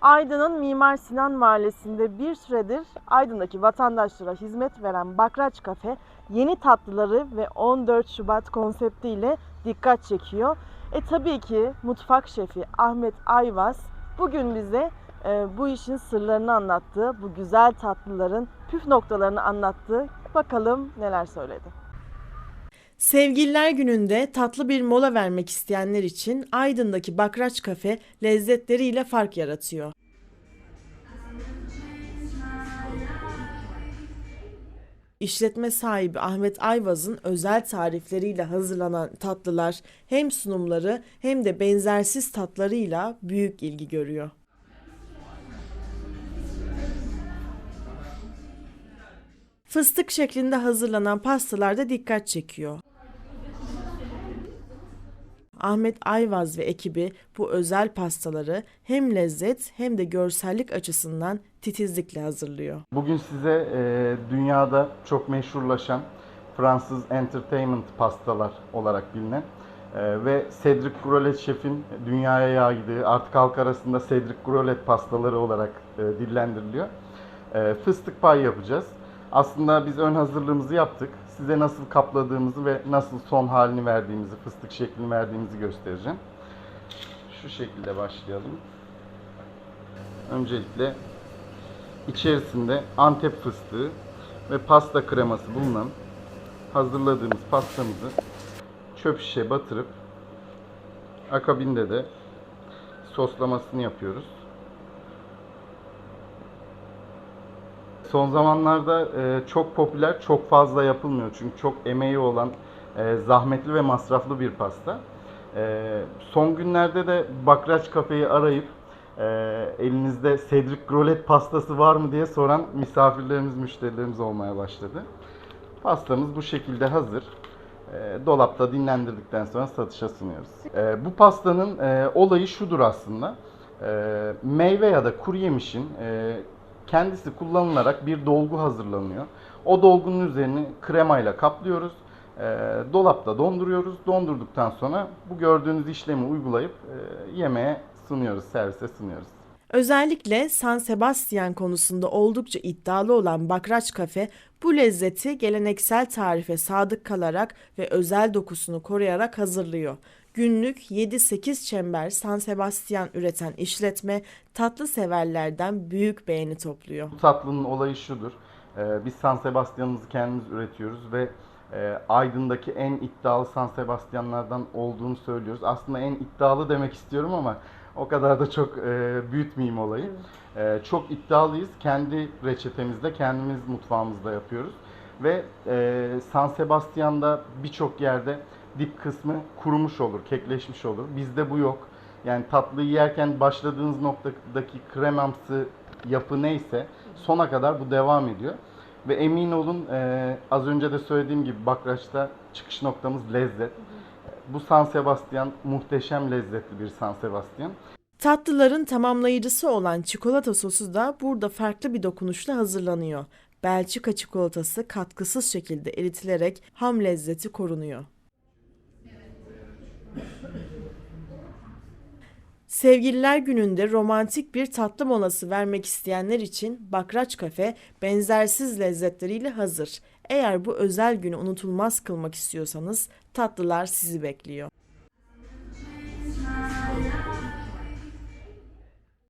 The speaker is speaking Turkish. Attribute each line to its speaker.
Speaker 1: Aydın'ın Mimar Sinan Mahallesi'nde bir süredir Aydın'daki vatandaşlara hizmet veren Bakraç Kafe yeni tatlıları ve 14 Şubat konseptiyle dikkat çekiyor. E tabii ki mutfak şefi Ahmet Ayvaz bugün bize e, bu işin sırlarını anlattı, bu güzel tatlıların püf noktalarını anlattı. Bakalım neler söyledi. Sevgililer gününde tatlı bir mola vermek isteyenler için Aydın'daki Bakraç Kafe lezzetleriyle fark yaratıyor. İşletme sahibi Ahmet Ayvaz'ın özel tarifleriyle hazırlanan tatlılar hem sunumları hem de benzersiz tatlarıyla büyük ilgi görüyor. Fıstık şeklinde hazırlanan pastalar da dikkat çekiyor. Ahmet Ayvaz ve ekibi bu özel pastaları hem lezzet hem de görsellik açısından titizlikle hazırlıyor.
Speaker 2: Bugün size e, dünyada çok meşhurlaşan Fransız entertainment pastalar olarak bilinen e, ve Cedric Grolet şefin dünyaya yaydığı artık halk arasında Cedric Grolet pastaları olarak e, dillendiriliyor. E, fıstık pay yapacağız. Aslında biz ön hazırlığımızı yaptık. Size nasıl kapladığımızı ve nasıl son halini verdiğimizi, fıstık şeklini verdiğimizi göstereceğim. Şu şekilde başlayalım. Öncelikle içerisinde Antep fıstığı ve pasta kreması bulunan hazırladığımız pastamızı çöp şişe batırıp akabinde de soslamasını yapıyoruz. Son zamanlarda e, çok popüler, çok fazla yapılmıyor çünkü çok emeği olan, e, zahmetli ve masraflı bir pasta. E, son günlerde de Bakraç Kafe'yi arayıp elinizde Cedric Grolet pastası var mı diye soran misafirlerimiz, müşterilerimiz olmaya başladı. Pastamız bu şekilde hazır. Dolapta dinlendirdikten sonra satışa sunuyoruz. Bu pastanın olayı şudur aslında. Meyve ya da kuru yemişin kendisi kullanılarak bir dolgu hazırlanıyor. O dolgunun üzerini kremayla kaplıyoruz. E, dolapta donduruyoruz. Dondurduktan sonra bu gördüğünüz işlemi uygulayıp e, yemeğe sunuyoruz, servise sunuyoruz.
Speaker 1: Özellikle San Sebastian konusunda oldukça iddialı olan Bakraç Kafe bu lezzeti geleneksel tarife sadık kalarak ve özel dokusunu koruyarak hazırlıyor. Günlük 7-8 çember San Sebastian üreten işletme tatlı severlerden büyük beğeni topluyor.
Speaker 2: Bu tatlının olayı şudur. Ee, biz San Sebastian'ımızı kendimiz üretiyoruz ve e, Aydın'daki en iddialı San Sebastian'lardan olduğunu söylüyoruz. Aslında en iddialı demek istiyorum ama o kadar da çok e, büyütmeyeyim olayı. E, çok iddialıyız. Kendi reçetemizde, kendimiz mutfağımızda yapıyoruz. Ve e, San Sebastian'da birçok yerde dip kısmı kurumuş olur, kekleşmiş olur. Bizde bu yok. Yani tatlıyı yerken başladığınız noktadaki kremamsı yapı neyse sona kadar bu devam ediyor. Ve emin olun e, az önce de söylediğim gibi Bakraç'ta çıkış noktamız lezzet. Bu San Sebastian muhteşem lezzetli bir San Sebastian.
Speaker 1: Tatlıların tamamlayıcısı olan çikolata sosu da burada farklı bir dokunuşla hazırlanıyor. Belçika çikolatası katkısız şekilde eritilerek ham lezzeti korunuyor. Sevgililer gününde romantik bir tatlı molası vermek isteyenler için Bakraç Kafe benzersiz lezzetleriyle hazır. Eğer bu özel günü unutulmaz kılmak istiyorsanız tatlılar sizi bekliyor.